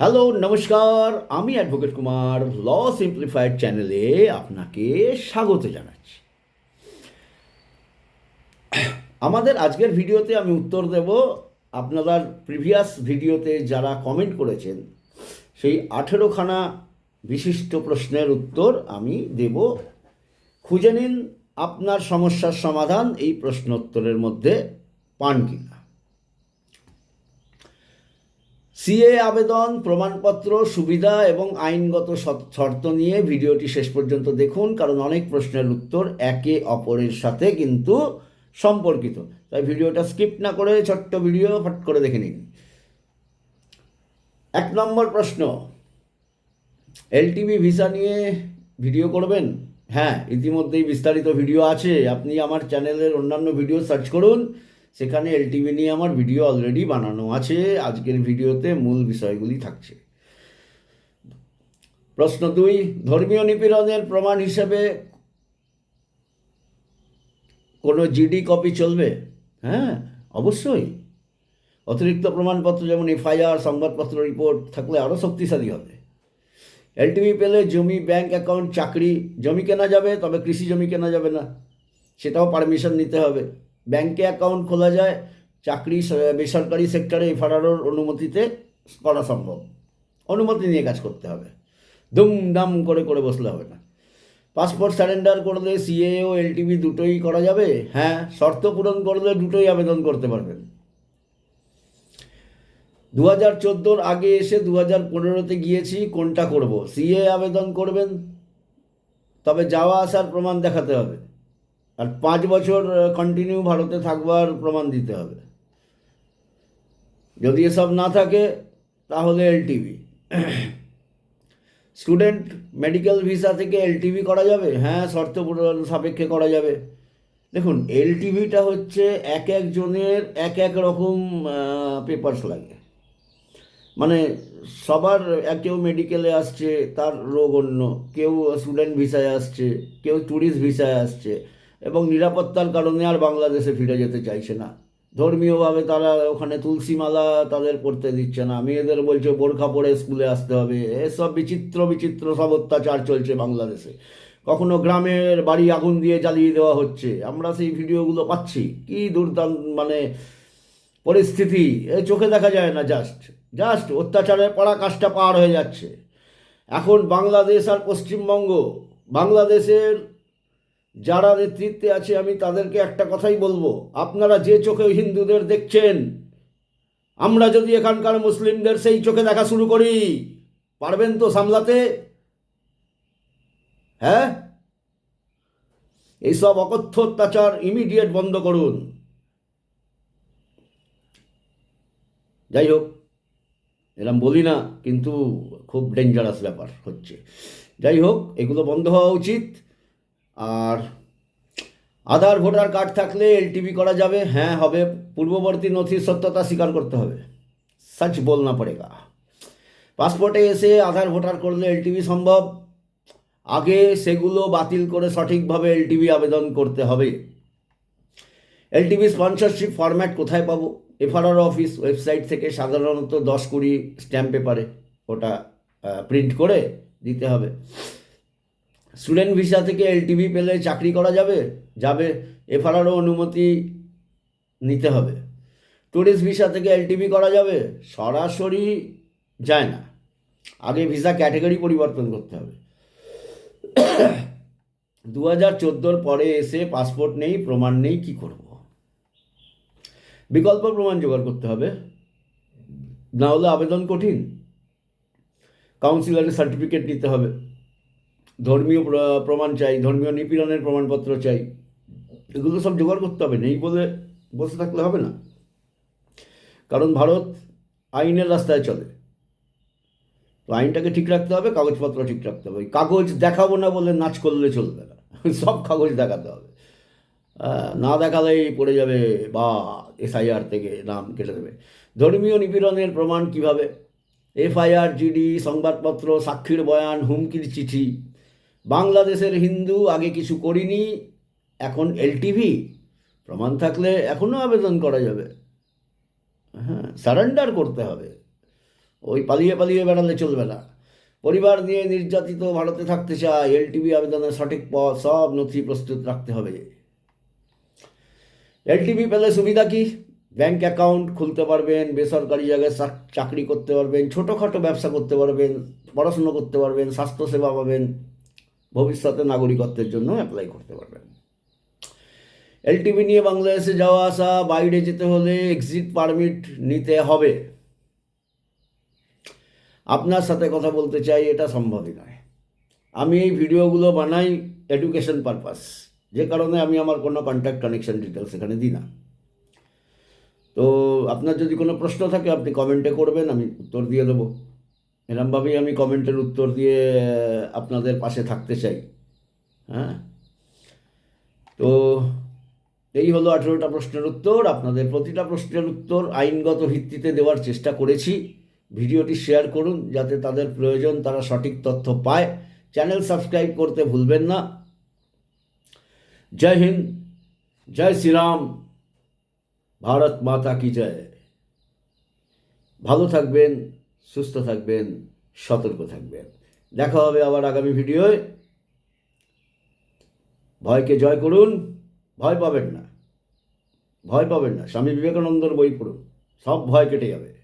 Hello নমস্কার, আমি advocate Kumar ল simplified চ্যানেলে আপনাকে স্বাগত জানাচ্ছি। আমাদের আজকের ভিডিওতে আমি উত্তর দেব আপনারা প্রিভিয়াস ভিডিওতে যারা কমেন্ট করেছেন, সেই আঠেরোখানা বিশিষ্ট প্রশ্নের উত্তর আমি দেব। খুঁজে নিন আপনার সমস্যার সমাধান, এই প্রশ্নোত্তরের মধ্যে পান কিনা। সিএ আবেদন, প্রমাণপত্র, সুবিধা এবং আইনগত শর্ত নিয়ে ভিডিওটি শেষ পর্যন্ত দেখুন, কারণ অনেক প্রশ্নের উত্তর একে অপরের সাথে কিন্তু সম্পর্কিত। তাই ভিডিওটা স্কিপ না করে ছোট্ট ভিডিও ফট করে দেখে নিন। এক নম্বর প্রশ্ন, এলটিভি ভিসা নিয়ে ভিডিও করবেন? হ্যাঁ ইতিমধ্যেই বিস্তারিত ভিডিও আছে। আপনি আমার চ্যানেলের অন্যান্য ভিডিও সার্চ করুন। সেখানে এলটিভি নিয়ে আমার ভিডিও অলরেডি বানানো আছে, আজকের ভিডিওতে মূল বিষয়গুলি থাকছে। প্রশ্ন দুই, ধর্মীয় নিপীড়নের প্রমাণ হিসেবে কোনো জিডি কপি চলবে? হ্যাঁ অবশ্যই। অতিরিক্ত প্রমাণপত্র যেমন এফআইআর, সংবাদপত্র রিপোর্ট থাকলে আরও শক্তিশালী হবে। এলটিভি পেলে জমি ব্যাংক অ্যাকাউন্ট চাকরি, জমি কেনা যাবে, তবে কৃষি জমি কেনা যাবে না। সেটাও পারমিশন নিতে হবে। ব্যাংকে অ্যাকাউন্ট খোলা যায়, চাকরি বেসরকারি সেক্টরে এফআরআরওর অনুমতিতে করা সম্ভব। অনুমতি নিয়ে কাজ করতে হবে। দুমদাম করে করে বসলে হবে না। পাসপোর্ট সারেন্ডার করলে সিএ ও এলটিভি দুটোই করা যাবে। হ্যাঁ শর্ত পূরণ করলে দুটোই আবেদন করতে পারবেন। দু হাজার চোদ্দোর আগে এসে দু হাজার পনেরোতে গিয়েছি, কোনটা করব? সিএ আবেদন করবেন? তবে যাওয়া আসার প্রমাণ দেখাতে হবে। আর পাঁচ বছর কন্টিনিউ ভারতে থাকবার প্রমাণ দিতে হবে। যদি এসব না থাকে, তাহলে এলটিভি স্টুডেন্ট মেডিকেল ভিসা থেকে এলটিভি করা যাবে? হ্যাঁ শর্ত পূরণ সাপেক্ষে করা যাবে। দেখুন এলটিভিটা হচ্ছে এক একজনের এক এক রকম পেপারস লাগে। মানে সবার কেউ মেডিকেলে আসছে, তার রোগ অন্য। কেউ স্টুডেন্ট ভিসায় আসছে, কেউ ট্যুরিস্ট ভিসায় আসছে। এবং নিরাপত্তার কারণে আর বাংলাদেশে ফিরে যেতে চাইছে না। ধর্মীয়ভাবে তারা ওখানে তুলসী মালা তাদের পড়তে দিচ্ছে না। মেয়েদের বলছে, বোরখা পরে স্কুলে আসতে হবে। এসব বিচিত্র বিচিত্র সব অত্যাচার চলছে বাংলাদেশে। কখনো গ্রামের বাড়ি আগুন দিয়ে জ্বালিয়ে দেওয়া হচ্ছে। আমরা সেই ভিডিওগুলো পাচ্ছি। কি দুর্দান্ত মানে পরিস্থিতি। এ চোখে দেখা যায় না জাস্ট। জাস্ট অত্যাচারের পড়া কাজটা পার হয়ে যাচ্ছে। এখন বাংলাদেশ আর পশ্চিমবঙ্গ, বাংলাদেশের যারা নেতৃত্বে আছে, আমি তাদেরকে একটা কথাই বলব। আপনারা যে চোখে হিন্দুদের দেখছেন, আমরা যদি এখানকার মুসলিমদের সেই চোখে দেখা শুরু করি, পারবেন তো সামলাতে? হ্যাঁ? এইসব অকথ্য অত্যাচার ইমিডিয়েট বন্ধ করুন। যাই হোক, এরম বলি না, কিন্তু খুব ডেঞ্জারাস ব্যাপার হচ্ছে। যাই হোক, এগুলো বন্ধ হওয়া উচিত। আর আধার, ভোটার কার্ড থাকলে এলটিভি করা যাবে। হ্যাঁ হবে। পূর্ববর্তী নথির সত্যতা স্বীকার করতে হবে। সচ বলনা পড়েগা। পাসপোর্টে এসে আধার, ভোটার করলে এলটিভি সম্ভব। আগে সেগুলো বাতিল করে সঠিকভাবে এলটিভি আবেদন করতে হবে। এলটিভি স্পন্সরশিপ ফরম্যাট কোথায় পাবো? এফআরআর অফিস ওয়েবসাইট থেকে সাধারণত দশ কুড়ি স্ট্যাম্প পেপারে ওটা প্রিন্ট করে দিতে হবে। স্টুডেন্ট ভিসা থেকে এলটিভি পেলে চাকরি করা যাবে? যাবে। এফআরআরও অনুমতি নিতে হবে। ট্যুরিস্ট ভিসা থেকে এলটিভি করা যাবে? সরাসরি যায় না। আগে ভিসা ক্যাটাগরি পরিবর্তন করতে হবে। দু হাজার চোদ্দোর পরে এসে পাসপোর্ট নেই, প্রমাণ নেই, কি করব? বিকল্প প্রমাণ জোগাড় করতে হবে। না হলে আবেদন কঠিন। কাউন্সিলরের সার্টিফিকেট নিতে হবে। ধর্মীয় প্রমাণ চাই, ধর্মীয় নিপীড়নের প্রমাণপত্র চাই, এগুলো সব জোগাড় করতে হবে, নেই বলে বসে থাকলে হবে না। কারণ ভারত আইনের রাস্তায় চলে। তো আইনটাকে ঠিক রাখতে হবে, কাগজপত্র ঠিক রাখতে হবে। কাগজ দেখাবো না বলে নাচ করলে চলবে না। সব কাগজ দেখাতে হবে। না দেখালেই পড়ে যাবে বা এসআইআর থেকে নাম কেটে দেবে। ধর্মীয় নিপীড়নের প্রমাণ কীভাবে? এফআইআর, জিডি, সংবাদপত্র, সাক্ষীর বয়ান, হুমকির চিঠি বাংলাদেশের হিন্দু আগে কিছু করিনি, এখন এলটিভি, প্রমাণ থাকলে এখনও আবেদন করা যাবে। হ্যাঁ সারেন্ডার করতে হবে। ওই পালিয়ে পালিয়ে বেড়ালে চলবে না। পরিবার নিয়ে নির্যাতিত ভারতে থাকতে চায়, এলটিভি আবেদনের সঠিক পথ, সব নথি প্রস্তুত রাখতে হবে। এলটিভি পেলে সুবিধা কি? ব্যাংক অ্যাকাউন্ট খুলতে পারবেন, বেসরকারি জায়গায় চাকরি করতে পারবেন, ছোটোখাটো ব্যবসা করতে পারবেন, পড়াশুনো করতে পারবেন, স্বাস্থ্যসেবা পাবেন। ভবিষ্যতে নাগরিকত্বের জন্য অ্যাপ্লাই করতে পারবেন। এলটিভি নিয়ে বাংলাদেশে যাওয়া আসা, বাইরে যেতে হলে এক্সিট পারমিট নিতে হবে। আপনার সাথে কথা বলতে চাই, এটা সম্ভবই নয়। আমি এই ভিডিওগুলো বানাই এডুকেশন পারপাস যে কারণে আমি আমার কোনো কন্ট্যাক্ট কানেকশন ডিটেলস এখানে দিই না। তো আপনার যদি কোনো প্রশ্ন থাকে, আপনি কমেন্টে করবেন, আমি উত্তর দিয়ে দেবো। এরমভাবেই আমি কমেন্টের উত্তর দিয়ে আপনাদের পাশে থাকতে চাই। হ্যাঁ? তো এই হলো আঠেরোটা প্রশ্নের উত্তর। আপনাদের প্রতিটা প্রশ্নের উত্তর আইনগত ভিত্তিতে দেওয়ার চেষ্টা করেছি। ভিডিওটি শেয়ার করুন, যাতে তাদের প্রয়োজন তারা সঠিক তথ্য পায়। চ্যানেল সাবস্ক্রাইব করতে ভুলবেন না। জয় হিন্দ, জয় শ্রীরাম। ভারত মাতা কি জয়। ভালো থাকবেন। সুস্থ থাকবেন, সতর্ক থাকবেন। দেখা হবে আবার আগামী ভিডিওয়। ভয়কে জয় করুন, ভয় পাবেন না। ভয় পাবেন না। স্বামী বিবেকানন্দর বই পড়ুন, সব ভয় কেটে যাবে।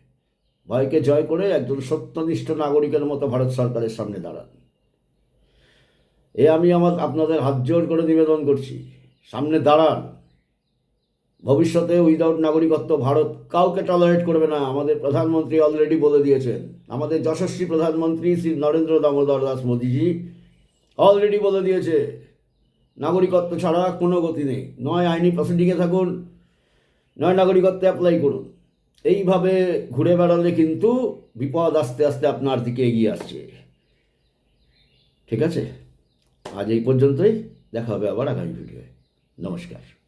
ভয়কে জয় করে একজন সত্যনিষ্ঠ নাগরিকের মতো ভারত সরকারের সামনে দাঁড়ান। এ আমি আমার আপনাদের হাত জোর করে নিবেদন করছি। সামনে দাঁড়ান। ভবিষ্যতে উইদাউট নাগরিকত্ব ভারত কাউকে টলারেট করবে না। আমাদের প্রধানমন্ত্রী অলরেডি বলে দিয়েছেন। আমাদের যশস্বী প্রধানমন্ত্রী শ্রী নরেন্দ্র দামোদর দাস মোদীজি অলরেডি বলে দিয়েছে, নাগরিকত্ব ছাড়া কোনো গতি নেই। নয় আইনি প্রসিডিংয়ে থাকুন, নয় নাগরিকত্বে অ্যাপ্লাই করুন। এইভাবে ঘুরে বেড়ালে কিন্তু বিপদ আস্তে আস্তে আপনার দিকে এগিয়ে আসছে। ঠিক আছে? আজ এই পর্যন্তই। দেখা হবে আবার আগামী ভিডিওয়ে। নমস্কার।